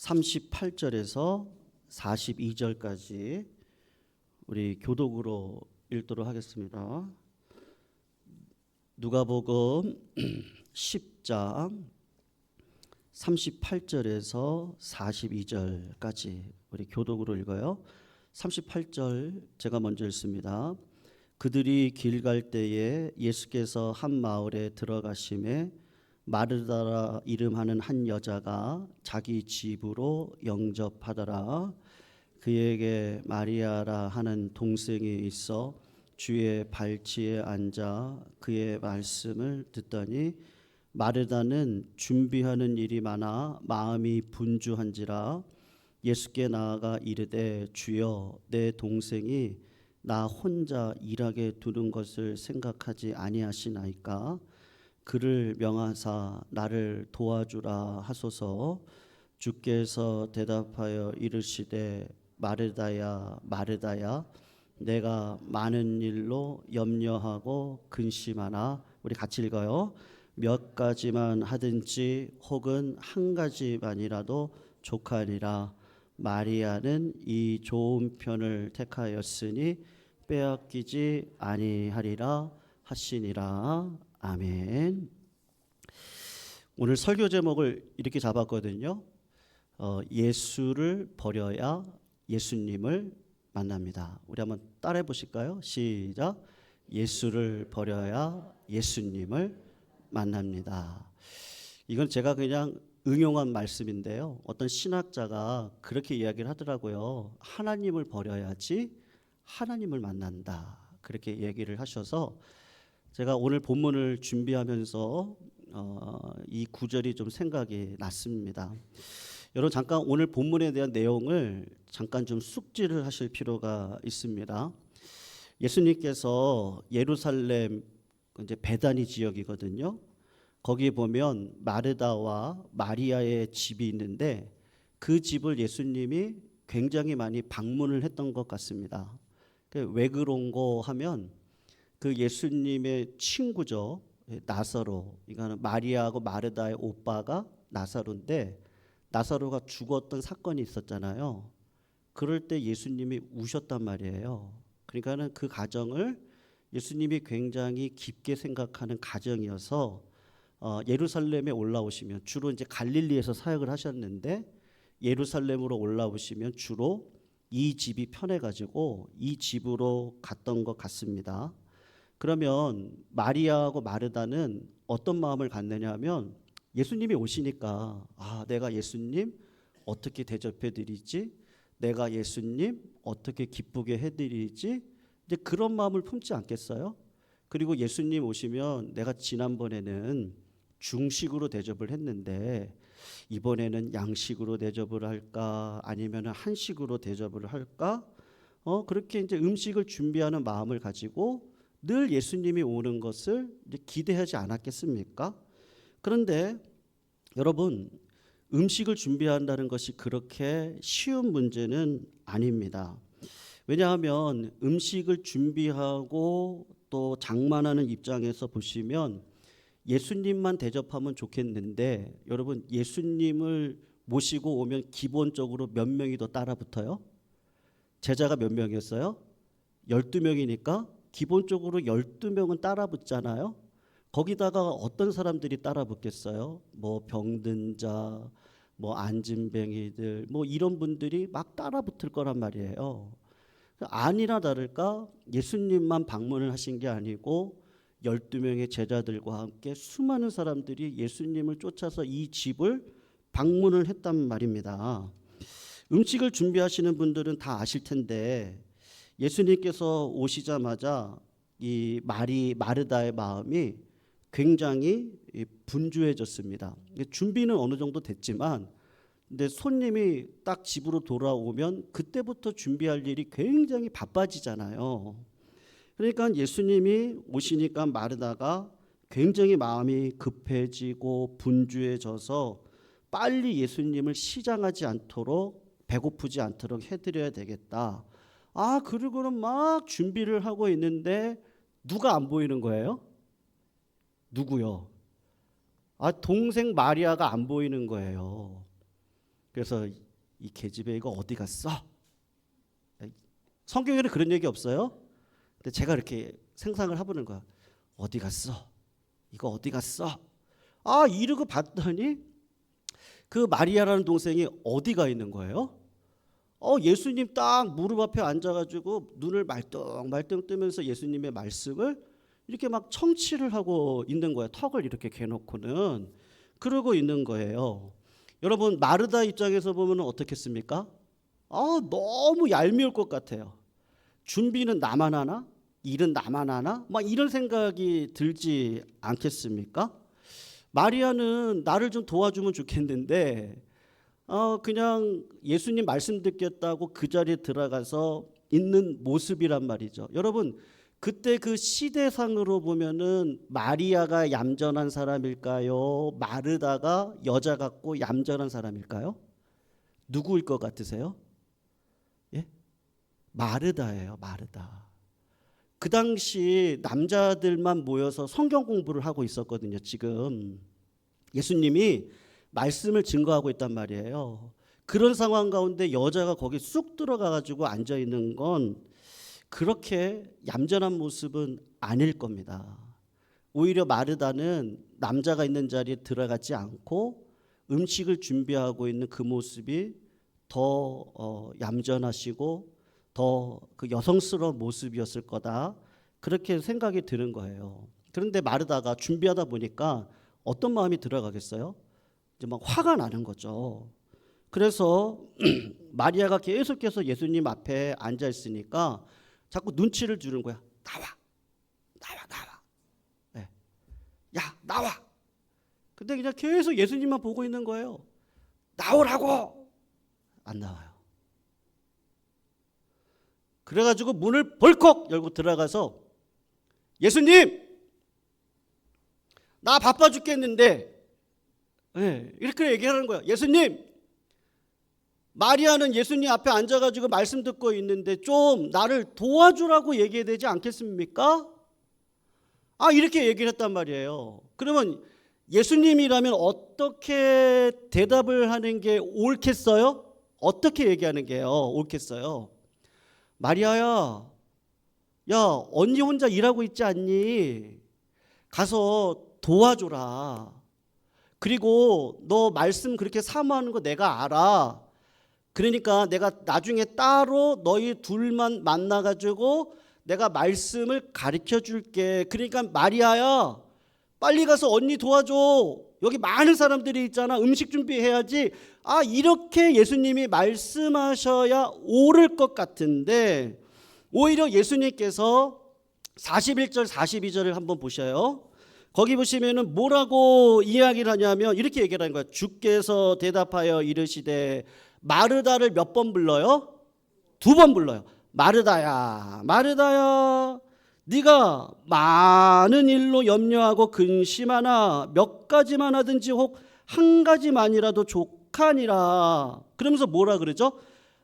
38절에서 42절까지 우리 교독으로 읽도록 하겠습니다. 누가복음 10장 38절에서 42절까지 우리 교독으로 읽어요. 38절 제가 먼저 읽습니다. 그들이 길 갈 때에 예수께서 한 마을에 들어가심에 마르다라 이름하는 한 여자가 자기 집으로 영접하더라. 그에게 마리아라 하는 동생이 있어 주의 발치에 앉아 그의 말씀을 듣더니 마르다는 준비하는 일이 많아 마음이 분주한지라 예수께 나아가 이르되 주여 내 동생이 나 혼자 일하게 두는 것을 생각하지 아니하시나이까 그를 명하사 나를 도와주라 하소서. 주께서 대답하여 이르시되 마르다야 마르다야 내가 많은 일로 염려하고 근심하나? 우리 같이 읽어요. 몇 가지만 하든지 혹은 한 가지만이라도 족하리라. 마리아는 이 좋은 편을 택하였으니 빼앗기지 아니하리라 하시니라 아멘. 오늘 설교 제목을 이렇게 잡았거든요. 어, 예수를 버려야 예수님을 만납니다. 우리 한번 따라해 보실까요? 시작. 예수를 버려야 예수님을 만납니다. 이건 제가 그냥 응용한 말씀인데요. 어떤 신학자가 그렇게 이야기를 하더라고요. 하나님을 버려야지 하나님을 만난다. 그렇게 얘기를 하셔서 제가 오늘 본문을 준비하면서 어, 이 구절이 좀 생각이 났습니다. 여러분 잠깐 오늘 본문에 대한 내용을 잠깐 좀 숙지를 하실 필요가 있습니다. 예수님께서 예루살렘 이제 베다니 지역이거든요. 거기 보면 마르다와 마리아의 집이 있는데 그 집을 예수님이 굉장히 많이 방문을 했던 것 같습니다. 그왜 그런 거 하면 그 예수님의 친구죠. 나사로. 이거는 마리아하고 마르다의 오빠가 나사로인데 나사로가 죽었던 사건이 있었잖아요. 그럴 때 예수님이 우셨단 말이에요. 그러니까는 그 가정을 예수님이 굉장히 깊게 생각하는 가정이어서 어, 예루살렘에 올라오시면 주로 이제 갈릴리에서 사역을 하셨는데 예루살렘으로 올라오시면 주로 이 집이 편해가지고 이 집으로 갔던 것 같습니다. 그러면 마리아하고 마르다는 어떤 마음을 갖느냐면 예수님이 오시니까 아 내가 예수님 어떻게 대접해 드리지 내가 예수님 어떻게 기쁘게 해 드리지 이제 그런 마음을 품지 않겠어요? 그리고 예수님 오시면 내가 지난번에는 중식으로 대접을 했는데 이번에는 양식으로 대접을 할까 아니면 한식으로 대접을 할까? 어 그렇게 이제 음식을 준비하는 마음을 가지고 늘 예수님이 오는 것을 기대하지 않았겠습니까? 그런데 여러분 음식을 준비한다는 것이 그렇게 쉬운 문제는 아닙니다. 왜냐하면 음식을 준비하고 또 장만하는 입장에서 보시면 예수님만 대접하면 좋겠는데 여러분 예수님을 모시고 오면 기본적으로 몇 명이 더 따라 붙어요? 제자가 몇 명이었어요? 12명이니까 기본적으로 12명은 따라 붙잖아요. 거기다가 어떤 사람들이 따라 붙겠어요? 뭐 병든 자, 뭐 안진뱅이들, 뭐 이런 분들이 막 따라 붙을 거란 말이에요. 아니나 다를까 예수님만 방문을 하신 게 아니고 12명의 제자들과 함께 수많은 사람들이 예수님을 쫓아서 이 집을 방문을 했단 말입니다. 음식을 준비하시는 분들은 다 아실 텐데 예수님께서 오시자마자 이 마리 마르다의 마음이 굉장히 분주해졌습니다. 준비는 어느 정도 됐지만 근데 손님이 딱 집으로 돌아오면 그때부터 준비할 일이 굉장히 바빠지잖아요. 그러니까 예수님이 오시니까 마르다가 굉장히 마음이 급해지고 분주해져서 빨리 예수님을 시장하지 않도록 배고프지 않도록 해드려야 되겠다. 아, 그리고는 막 준비를 하고 있는데 누가 안 보이는 거예요? 누구요? 아, 동생 마리아가 안 보이는 거예요. 그래서 이 계집애 이거 어디 갔어? 성경에는 그런 얘기 없어요. 근데 제가 이렇게 생각을 해보는 거야. 어디 갔어? 이거 어디 갔어? 아 이러고 봤더니 그 마리아라는 동생이 어디가 있는 거예요? 어 예수님 딱 무릎 앞에 앉아가지고 눈을 말똥말똥 뜨면서 예수님의 말씀을 이렇게 막 청취를 하고 있는 거예요. 턱을 이렇게 개놓고는 그러고 있는 거예요. 여러분 마르다 입장에서 보면 어떻겠습니까? 아 너무 얄미울 것 같아요. 준비는 나만 하나? 일은 나만 하나? 막 이런 생각이 들지 않겠습니까? 마리아는 나를 좀 도와주면 좋겠는데 어 그냥 예수님 말씀 듣겠다고 그 자리에 들어가서 있는 모습이란 말이죠. 여러분 그때 그 시대상으로 보면은 마리아가 얌전한 사람일까요? 마르다가 여자 같고 얌전한 사람일까요? 누구일 것 같으세요? 예? 마르다예요, 마르다. 그 당시 남자들만 모여서 성경 공부를 하고 있었거든요. 지금 예수님이 말씀을 증거하고 있단 말이에요. 그런 상황 가운데 여자가 거기 쑥 들어가 가지고 앉아 있는 건 그렇게 얌전한 모습은 아닐 겁니다. 오히려 마르다는 남자가 있는 자리에 들어가지 않고 음식을 준비하고 있는 그 모습이 더 어, 얌전하시고 더 그 여성스러운 모습이었을 거다. 그렇게 생각이 드는 거예요. 그런데 마르다가 준비하다 보니까 어떤 마음이 들어가겠어요? 이제 막 화가 나는 거죠. 그래서 마리아가 계속해서 예수님 앞에 앉아 있으니까 자꾸 눈치를 주는 거야. 나와, 나와, 나와. 네. 야, 나와. 근데 그냥 계속 예수님만 보고 있는 거예요. 나오라고. 안 나와요. 그래가지고 문을 벌컥 열고 들어가서 예수님, 나 바빠 죽겠는데, 네, 이렇게 얘기하는 거야. 예수님, 마리아는 예수님 앞에 앉아가지고 말씀 듣고 있는데 좀 나를 도와주라고 얘기해야 되지 않겠습니까? 아 이렇게 얘기를 했단 말이에요. 그러면 예수님이라면 어떻게 대답을 하는 게 옳겠어요? 어떻게 얘기하는 게요? 옳겠어요? 마리아야, 야 언니 혼자 일하고 있지 않니? 가서 도와줘라. 그리고 너 말씀 그렇게 사모하는 거 내가 알아. 그러니까 내가 나중에 따로 너희 둘만 만나 가지고 내가 말씀을 가르쳐 줄게. 그러니까 마리아야, 빨리 가서 언니 도와줘. 여기 많은 사람들이 있잖아. 음식 준비해야지. 아, 이렇게 예수님이 말씀하셔야 옳을 것 같은데 오히려 예수님께서 41절 42절을 한번 보셔요. 거기 보시면은 뭐라고 이야기를 하냐면 이렇게 얘기를 하는 거야. 주께서 대답하여 이르시되 마르다를 몇 번 불러요? 두 번 불러요. 마르다야, 마르다야, 네가 많은 일로 염려하고 근심하나 몇 가지만 하든지 혹 한 가지만이라도 족하니라. 그러면서 뭐라 그러죠?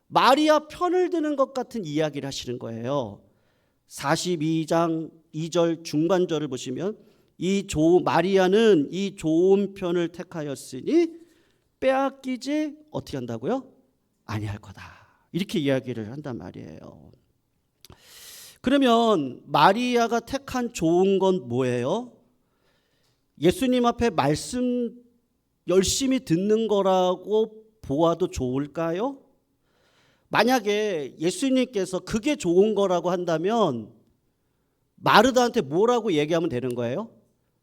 마리아 편을 드는 것 같은 이야기를 하시는 거예요. 42장 2절 중간절을 보시면 이 조, 마리아는 이 좋은 편을 택하였으니 빼앗기지 어떻게 한다고요? 아니할 거다. 이렇게 이야기를 한단 말이에요. 그러면 마리아가 택한 좋은 건 뭐예요? 예수님 앞에 말씀 열심히 듣는 거라고 보아도 좋을까요? 만약에 예수님께서 그게 좋은 거라고 한다면 마르다한테 뭐라고 얘기하면 되는 거예요?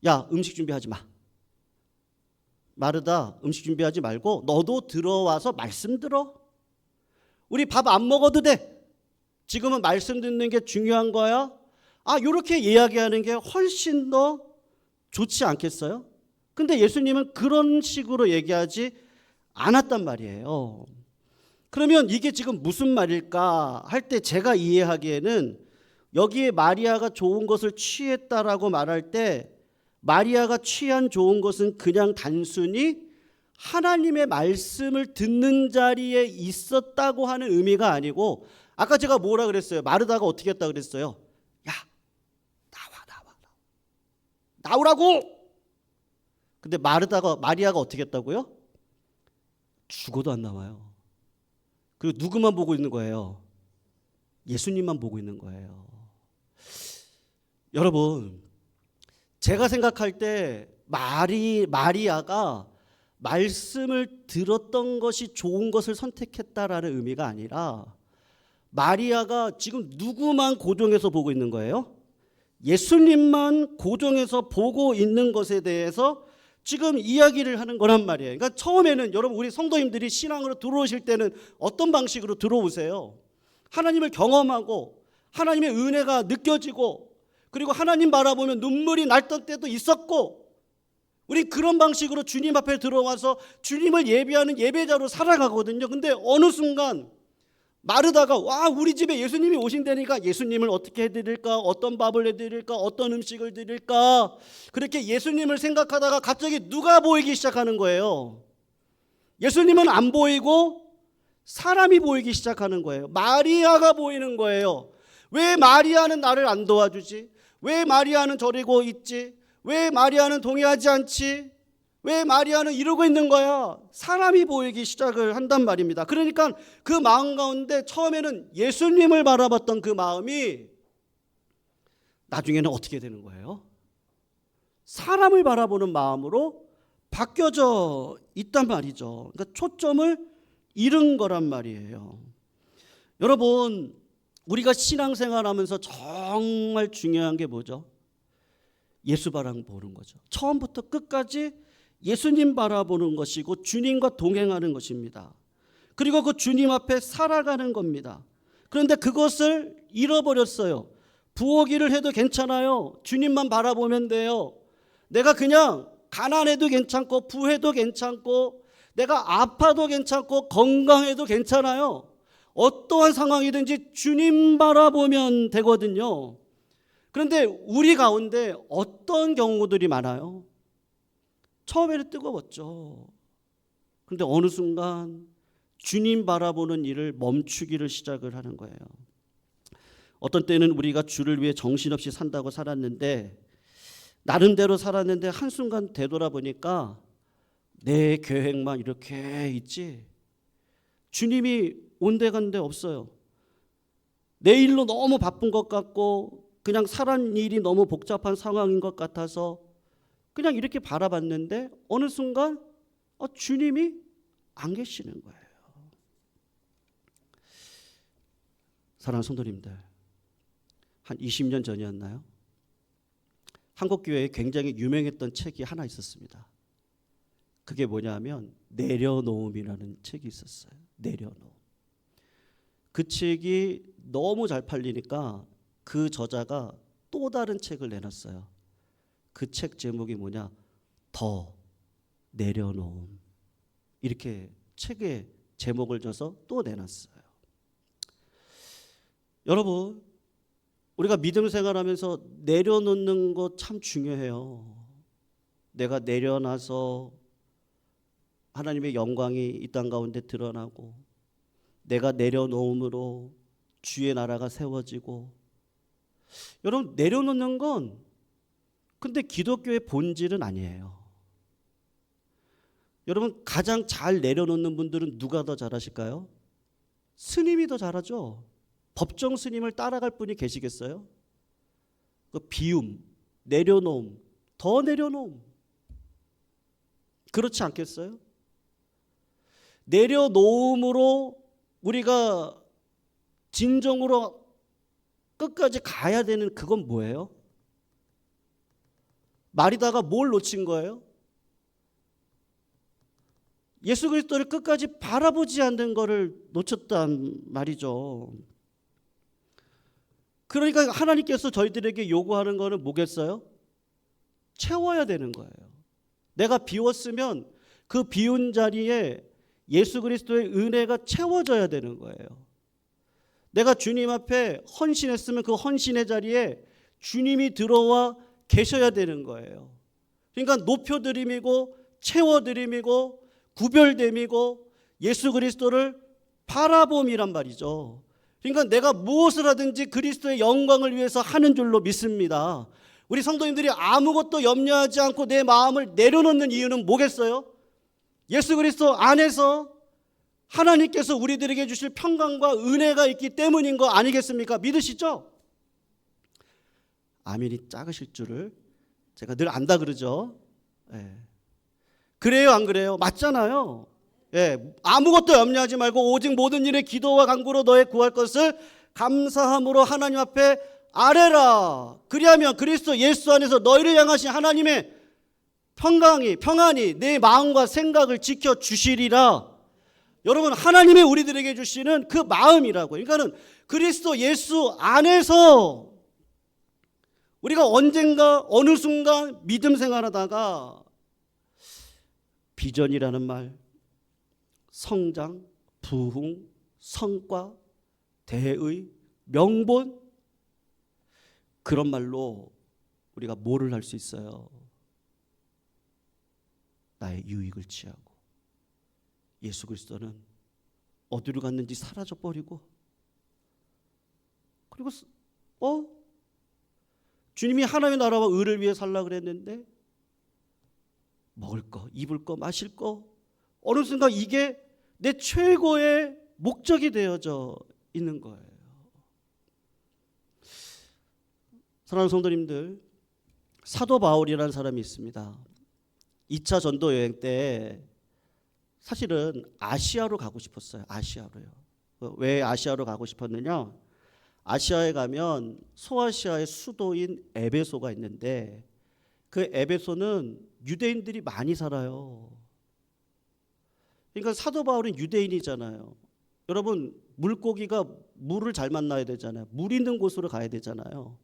야, 음식 준비하지 마. 마르다 음식 준비하지 말고 너도 들어와서 말씀 들어. 우리 밥 안 먹어도 돼. 지금은 말씀 듣는 게 중요한 거야. 아, 이렇게 이야기하는 게 훨씬 더 좋지 않겠어요? 근데 예수님은 그런 식으로 얘기하지 않았단 말이에요. 그러면 이게 지금 무슨 말일까 할 때 제가 이해하기에는 여기에 마리아가 좋은 것을 취했다라고 말할 때 마리아가 취한 좋은 것은 그냥 단순히 하나님의 말씀을 듣는 자리에 있었다고 하는 의미가 아니고 아까 제가 뭐라 그랬어요? 마르다가 어떻게 했다 그랬어요? 야, 나와 나와 나와. 나오라고. 근데 마르다가 마리아가 어떻게 했다고요? 죽어도 안 나와요. 그리고 누구만 보고 있는 거예요? 예수님만 보고 있는 거예요. 여러분, 제가 생각할 때 마리 마리아가 말씀을 들었던 것이 좋은 것을 선택했다라는 의미가 아니라 마리아가 지금 누구만 고정해서 보고 있는 거예요? 예수님만 고정해서 보고 있는 것에 대해서 지금 이야기를 하는 거란 말이에요. 그러니까 처음에는 여러분 우리 성도님들이 신앙으로 들어오실 때는 어떤 방식으로 들어오세요? 하나님을 경험하고 하나님의 은혜가 느껴지고 그리고 하나님 바라보면 눈물이 날던 때도 있었고 우리 그런 방식으로 주님 앞에 들어와서 주님을 예배하는 예배자로 살아가거든요. 근데 어느 순간 마르다가 와 우리 집에 예수님이 오신다니까 예수님을 어떻게 해드릴까? 어떤 밥을 해드릴까? 어떤 음식을 드릴까? 그렇게 예수님을 생각하다가 갑자기 누가 보이기 시작하는 거예요. 예수님은 안 보이고 사람이 보이기 시작하는 거예요. 마리아가 보이는 거예요 왜 마리아는 나를 안 도와주지 왜 마리아는 저리고 있지 왜 마리아는 동의하지 않지 왜 마리아는 이러고 있는 거야? 사람이 보이기 시작을 한단 말입니다. 그러니까 그 마음 가운데 처음에는 예수님을 바라봤던 그 마음이 나중에는 어떻게 되는 거예요? 사람을 바라보는 마음으로 바뀌어져 있단 말이죠. 그러니까 초점을 잃은 거란 말이에요. 여러분, 우리가 신앙생활 하면서 정말 중요한 게 뭐죠? 예수 바라보는 거죠. 처음부터 끝까지 예수님 바라보는 것이고 주님과 동행하는 것입니다. 그리고 그 주님 앞에 살아가는 겁니다. 그런데 그것을 잃어버렸어요. 부엌 일을 해도 괜찮아요. 주님만 바라보면 돼요. 내가 그냥 가난해도 괜찮고 부해도 괜찮고 내가 아파도 괜찮고 건강해도 괜찮아요. 어떠한 상황이든지 주님 바라보면 되거든요. 그런데 우리 가운데 어떤 경우들이 많아요? 처음에는 뜨거웠죠. 그런데 어느 순간 주님 바라보는 일을 멈추기를 시작을 하는 거예요. 어떤 때는 우리가 주를 위해 정신없이 산다고 살았는데 나름대로 살았는데 한순간 되돌아보니까 내 계획만 이렇게 있지 주님이 온데간데 없어요. 내 일로 너무 바쁜 것 같고 그냥 살한 일이 너무 복잡한 상황인 것 같아서 그냥 이렇게 바라봤는데 어느 순간 어, 주님이 안 계시는 거예요. 사랑하는 성도님들, 한 20년 전이었나요? 한국 교회에 굉장히 유명했던 책이 하나 있었습니다. 그게 뭐냐면 내려놓음이라는 책이 있었어요. 내려놓음. 그 책이 너무 잘 팔리니까 그 저자가 또 다른 책을 내놨어요. 그 책 제목이 뭐냐? 더 내려놓음. 이렇게 책에 제목을 줘서 또 내놨어요. 여러분, 우리가 믿음 생활하면서 내려놓는 것 참 중요해요. 내가 내려놔서 하나님의 영광이 이 땅 가운데 드러나고 내가 내려놓음으로 주의 나라가 세워지고 여러분 내려놓는 건 근데 기독교의 본질은 아니에요. 여러분 가장 잘 내려놓는 분들은 누가 더 잘하실까요? 스님이 더 잘하죠. 법정 스님을 따라갈 분이 계시겠어요? 그 비움, 내려놓음, 더 내려놓음. 그렇지 않겠어요? 내려놓음으로 우리가 진정으로 끝까지 가야 되는 그건 뭐예요? 마리다가 뭘 놓친 거예요? 예수 그리스도를 끝까지 바라보지 않는 것을 놓쳤단 말이죠. 그러니까 하나님께서 저희들에게 요구하는 거는 뭐겠어요? 채워야 되는 거예요. 내가 비웠으면 그 비운 자리에 예수 그리스도의 은혜가 채워져야 되는 거예요. 내가 주님 앞에 헌신했으면 그 헌신의 자리에 주님이 들어와 계셔야 되는 거예요. 그러니까 높여드림이고 채워드림이고 구별됨이고 예수 그리스도를 바라봄이란 말이죠. 그러니까 내가 무엇을 하든지 그리스도의 영광을 위해서 하는 줄로 믿습니다. 우리 성도님들이 아무것도 염려하지 않고 내 마음을 내려놓는 이유는 뭐겠어요? 예수 그리스도 안에서 하나님께서 우리들에게 주실 평강과 은혜가 있기 때문인 거 아니겠습니까? 믿으시죠? 아멘이 작으실 줄을 제가 늘 안다 그러죠. 예. 그래요, 안 그래요? 맞잖아요. 예, 아무것도 염려하지 말고 오직 모든 일에 기도와 간구로 너의 구할 것을 감사함으로 하나님 앞에 아뢰라. 그리하면 그리스도 예수 안에서 너희를 향하신 하나님의 평강이 평안이 내 마음과 생각을 지켜 주시리라. 여러분 하나님이 우리들에게 주시는 그 마음이라고. 그러니까는 그리스도 예수 안에서 우리가 언젠가 어느 순간 믿음 생활하다가 비전이라는 말, 성장, 부흥, 성과, 대의, 명분 그런 말로 우리가 뭐를 할 수 있어요? 나의 유익을 취하고 예수 그리스도는 어디로 갔는지 사라져 버리고 그리고 스- 어 주님이 하나님의 나라와 의를 위해 살라 그랬는데 먹을 거, 입을 거, 마실 거 어느 순간 이게 내 최고의 목적이 되어져 있는 거예요. 사랑하는 성도님들, 사도 바울이라는 사람이 있습니다. 2차 전도 여행 때 사실은 아시아로 가고 싶었어요. 아시아로요. 왜 아시아로 가고 싶었느냐? 아시아에 가면 소아시아의 수도인 에베소가 있는데 그 에베소는 유대인들이 많이 살아요. 그러니까 사도 바울은 유대인이잖아요. 여러분 물고기가 물을 잘 만나야 되잖아요. 물 있는 곳으로 가야 되잖아요.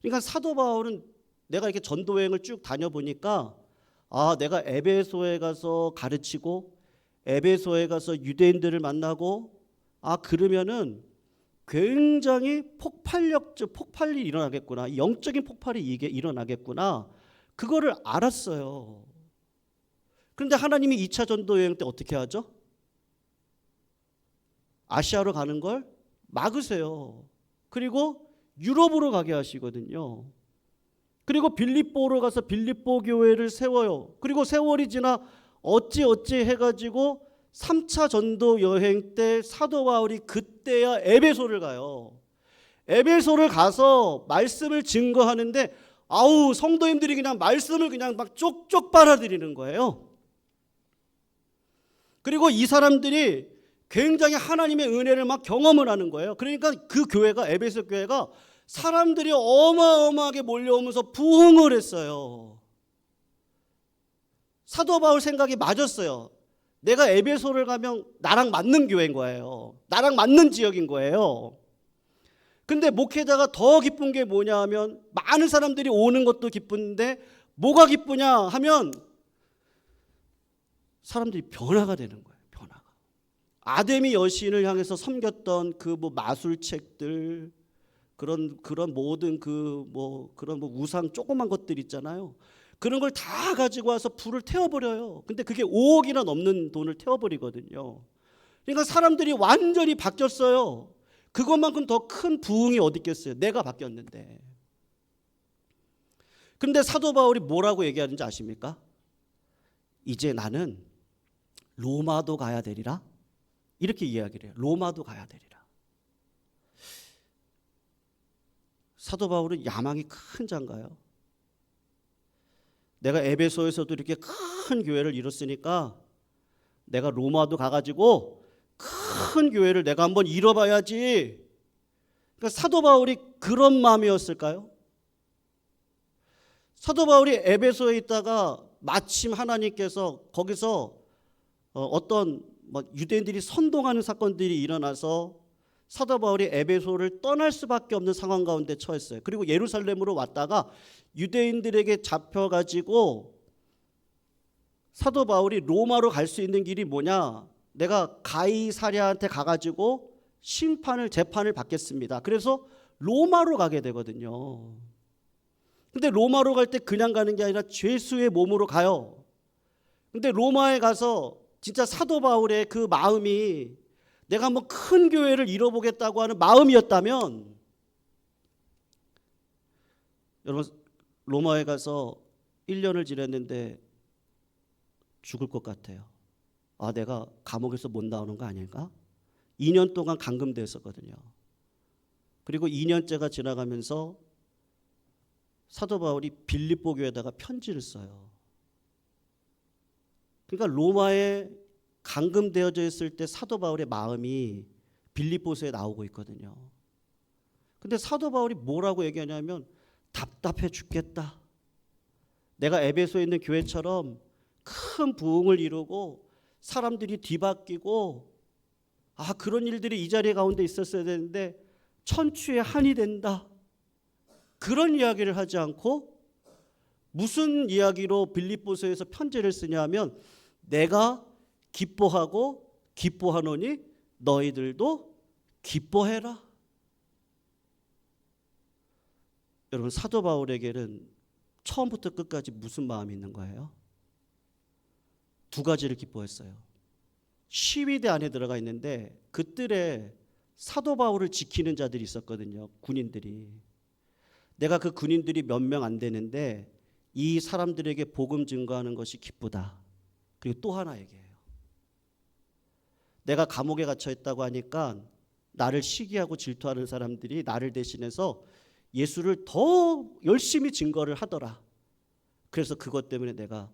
그러니까 사도 바울은 내가 이렇게 전도 여행을 쭉 다녀 보니까 아, 내가 에베소에 가서 가르치고 에베소에 가서 유대인들을 만나고 아, 그러면은 굉장히 폭발력적 폭발이 일어나겠구나. 영적인 폭발이 이게 일어나겠구나. 그거를 알았어요. 그런데 하나님이 2차 전도 여행 때 어떻게 하죠? 아시아로 가는 걸 막으세요. 그리고 유럽으로 가게 하시거든요. 그리고 빌립보로 가서 빌립보 교회를 세워요. 그리고 세월이 지나 어찌 어찌 해가지고 3차 전도 여행 때 사도 바울이 그때야 에베소를 가요. 에베소를 가서 말씀을 증거하는데 아우 성도님들이 그냥 말씀을 그냥 막 쪽쪽 빨아들이는 거예요. 그리고 이 사람들이 굉장히 하나님의 은혜를 막 경험을 하는 거예요. 그러니까 그 교회가 에베소 교회가 사람들이 어마어마하게 몰려오면서 부흥을 했어요. 사도 바울 생각이 맞았어요. 내가 에베소를 가면 나랑 맞는 교회인 거예요. 나랑 맞는 지역인 거예요. 근데 목회자가 더 기쁜 게 뭐냐 하면 많은 사람들이 오는 것도 기쁜데 뭐가 기쁘냐 하면 사람들이 변화가 되는 거예요. 변화가. 아데미 여신을 향해서 섬겼던 그 뭐 마술책들 그런 그런 모든 그 뭐 그런 뭐 우상 조그만 것들 있잖아요. 그런 걸 다 가지고 와서 불을 태워버려요. 근데 그게 5억이나 넘는 돈을 태워버리거든요. 그러니까 사람들이 완전히 바뀌었어요. 그것만큼 더 큰 부흥이 어디 있겠어요? 내가 바뀌었는데. 근데 사도 바울이 뭐라고 얘기하는지 아십니까? 이제 나는 로마도 가야 되리라. 이렇게 이야기를 해요. 로마도 가야 되리라. 사도 바울은 야망이 큰 자인가요? 내가 에베소에서도 이렇게 큰 교회를 이뤘으니까 내가 로마도 가가지고 큰 교회를 내가 한번 이뤄봐야지. 그러니까 사도 바울이 그런 마음이었을까요? 사도 바울이 에베소에 있다가 마침 하나님께서 거기서 어, 어떤 뭐 유대인들이 선동하는 사건들이 일어나서 사도 바울이 에베소를 떠날 수밖에 없는 상황 가운데 처했어요. 그리고 예루살렘으로 왔다가 유대인들에게 잡혀가지고 사도 바울이 로마로 갈 수 있는 길이 뭐냐? 내가 가이사랴한테 가가지고 심판을 재판을 받겠습니다. 그래서 로마로 가게 되거든요. 근데 로마로 갈 때 그냥 가는 게 아니라 죄수의 몸으로 가요. 근데 로마에 가서 진짜 사도 바울의 그 마음이 내가 한번 큰 교회를 이뤄보겠다고 하는 마음이었다면 여러분 로마에 가서 1년을 지냈는데 죽을 것 같아요. 아 내가 감옥에서 못 나오는 거 아닐까? 2년 동안 감금되었었거든요. 그리고 2년째가 지나가면서 사도 바울이 빌립보 교회에다가 편지를 써요. 그러니까 로마에 감금되어져 있을 때 사도 바울의 마음이 빌립보서에 나오고 있거든요. 근데 사도 바울이 뭐라고 얘기하냐면 답답해 죽겠다. 내가 에베소에 있는 교회처럼 큰 부흥을 이루고 사람들이 뒤바뀌고 아 그런 일들이 이 자리 가운데 있었어야 되는데 천추의 한이 된다. 그런 이야기를 하지 않고 무슨 이야기로 빌립보서에서 편지를 쓰냐면 내가 기뻐하고 기뻐하노니 너희들도 기뻐해라. 여러분 사도 바울에게는 처음부터 끝까지 무슨 마음이 있는 거예요? 두 가지를 기뻐했어요. 시위대 안에 들어가 있는데 그 뜰에 사도 바울을 지키는 자들이 있었거든요. 군인들이. 내가 그 군인들이 몇 명 안 되는데 이 사람들에게 복음 증거하는 것이 기쁘다. 그리고 또 하나 얘기해요. 내가 감옥에 갇혀 있다고 하니까 나를 시기하고 질투하는 사람들이 나를 대신해서 예수를 더 열심히 증거를 하더라. 그래서 그것 때문에 내가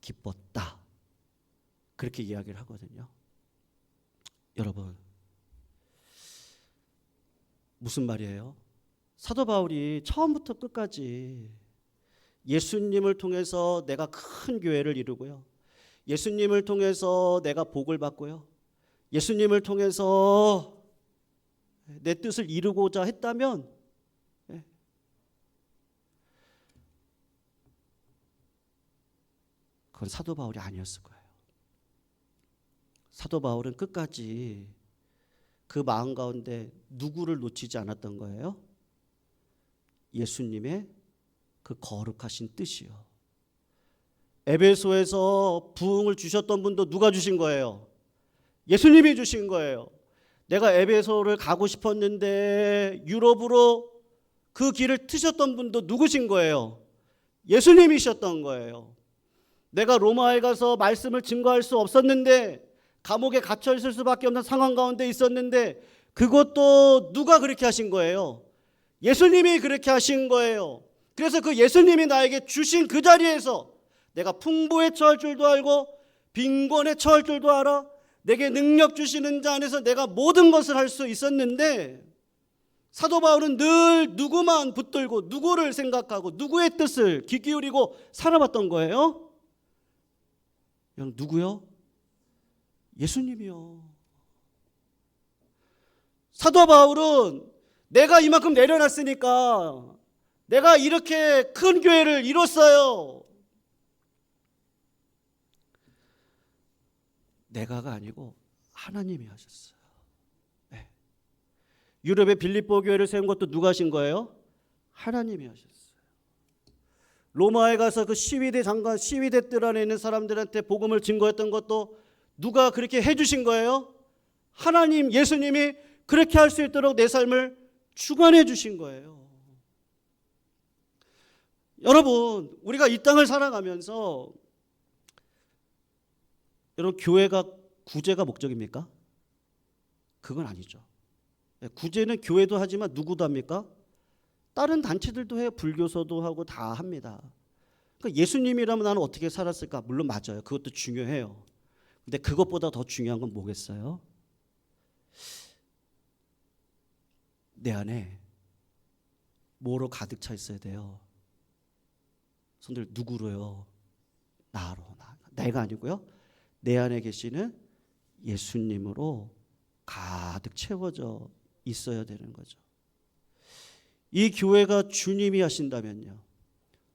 기뻤다. 그렇게 이야기를 하거든요. 여러분, 무슨 말이에요? 사도 바울이 처음부터 끝까지 예수님을 통해서 내가 큰 교회를 이루고요. 예수님을 통해서 내가 복을 받고요. 예수님을 통해서 내 뜻을 이루고자 했다면 예. 그건 사도 바울이 아니었을 거예요. 사도 바울은 끝까지 그 마음 가운데 누구를 놓치지 않았던 거예요? 예수님의 그 거룩하신 뜻이요. 에베소에서 부흥을 주셨던 분도 누가 주신 거예요? 예수님이 주신 거예요. 내가 에베소를 가고 싶었는데 유럽으로 그 길을 트셨던 분도 누구신 거예요? 예수님이셨던 거예요. 내가 로마에 가서 말씀을 증거할 수 없었는데 감옥에 갇혀 있을 수밖에 없는 상황 가운데 있었는데 그것도 누가 그렇게 하신 거예요? 예수님이 그렇게 하신 거예요. 그래서 그 예수님이 나에게 주신 그 자리에서 내가 풍부에 처할 줄도 알고 빈곤에 처할 줄도 알아. 내게 능력 주시는 자 안에서 내가 모든 것을 할 수 있었는데 사도 바울은 늘 누구만 붙들고 누구를 생각하고 누구의 뜻을 귀 기울이고 살아봤던 거예요. 여러분 누구요? 예수님이요. 사도 바울은 내가 이만큼 내려놨으니까 내가 이렇게 큰 교회를 이뤘어요. 내가가 아니고 하나님이 하셨어요. 네. 유럽의 빌립보 교회를 세운 것도 누가 하신 거예요? 하나님이 하셨어요. 로마에 가서 그 시위대 장관, 시위대 뜰 안에 있는 사람들한테 복음을 증거했던 것도 누가 그렇게 해 주신 거예요? 하나님, 예수님이 그렇게 할 수 있도록 내 삶을 주관해 주신 거예요. 여러분, 우리가 이 땅을 살아가면서 여러분 교회가 구제가 목적입니까? 그건 아니죠. 네, 구제는 교회도 하지만 누구도 합니까? 다른 단체들도 해요. 불교서도 하고 다 합니다. 그러니까 예수님이라면 나는 어떻게 살았을까? 물론 맞아요. 그것도 중요해요. 근데 그것보다 더 중요한 건 뭐겠어요? 내 안에 뭐로 가득 차 있어야 돼요? 손들 누구로요? 나로 나. 내가 아니고요. 내 안에 계시는 예수님으로 가득 채워져 있어야 되는 거죠. 이 교회가 주님이 하신다면요.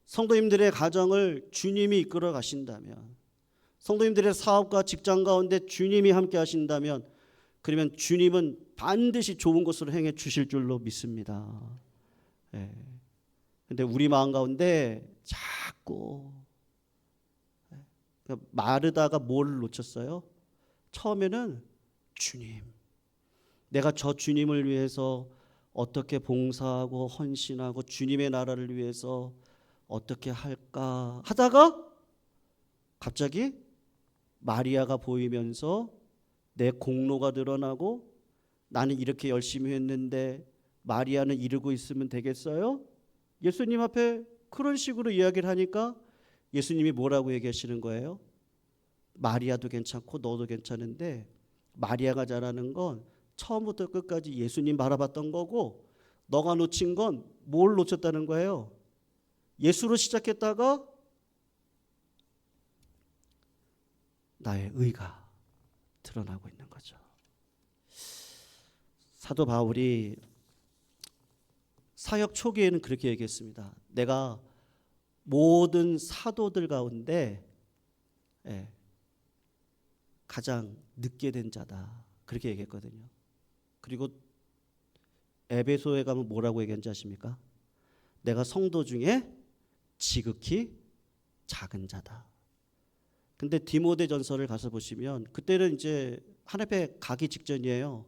성도님들의 가정을 주님이 이끌어 가신다면 성도님들의 사업과 직장 가운데 주님이 함께 하신다면 그러면 주님은 반드시 좋은 것으로 행해 주실 줄로 믿습니다. 예. 근데 우리 마음 가운데 자꾸 그러니까 마르다가 뭘 놓쳤어요? 처음에는 주님. 내가 저 주님을 위해서 어떻게 봉사하고 헌신하고 주님의 나라를 위해서 어떻게 할까 하다가 갑자기 마리아가 보이면서 내 공로가 드러나고 나는 이렇게 열심히 했는데 마리아는 이러고 있으면 되겠어요? 예수님 앞에 그런 식으로 이야기를 하니까 예수님이 뭐라고 얘기하시는 거예요? 마리아도 괜찮고 너도 괜찮은데 마리아가 잘하는 건 처음부터 끝까지 예수님 바라봤던 거고 너가 놓친 건 뭘 놓쳤다는 거예요? 예수로 시작했다가 나의 의가 드러나고 있는 거죠. 사도 바울이 사역 초기에는 그렇게 얘기했습니다. 내가 모든 사도들 가운데 예, 가장 늦게 된 자다. 그렇게 얘기했거든요. 그리고 에베소에 가면 뭐라고 얘기한지 아십니까? 내가 성도 중에 지극히 작은 자다. 근데 디모데 전서를 가서 보시면 그때는 이제 하나님에 가기 직전이에요.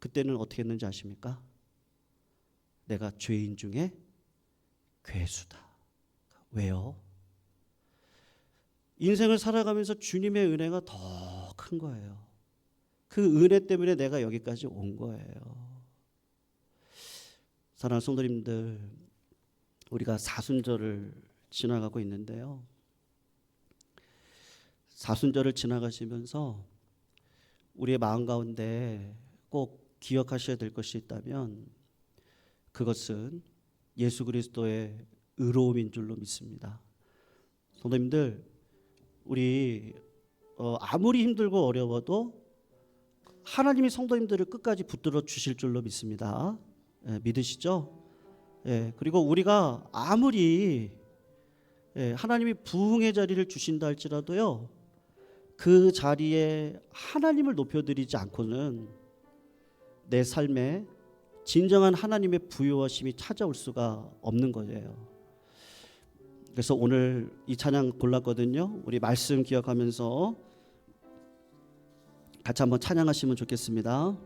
그때는 어떻게 했는지 아십니까? 내가 죄인 중에 괴수다. 왜요? 인생을 살아가면서 주님의 은혜가 더 큰 거예요. 그 은혜 때문에 내가 여기까지 온 거예요. 사랑하는 성도님들, 우리가 사순절을 지나가고 있는데요. 사순절을 지나가시면서 우리의 마음 가운데 꼭 기억하셔야 될 것이 있다면 그것은 예수 그리스도의 의로움인 줄로 믿습니다. 성도님들, 우리 어, 아무리 힘들고 어려워도 하나님이 성도님들을 끝까지 붙들어 주실 줄로 믿습니다. 예, 믿으시죠? 예, 그리고 우리가 아무리 예, 하나님이 부흥의 자리를 주신다 할지라도요, 그 자리에 하나님을 높여드리지 않고는 내 삶에 진정한 하나님의 부요하심이 찾아올 수가 없는 거예요. 그래서 오늘 이 찬양 골랐거든요. 우리 말씀 기억하면서 같이 한번 찬양하시면 좋겠습니다.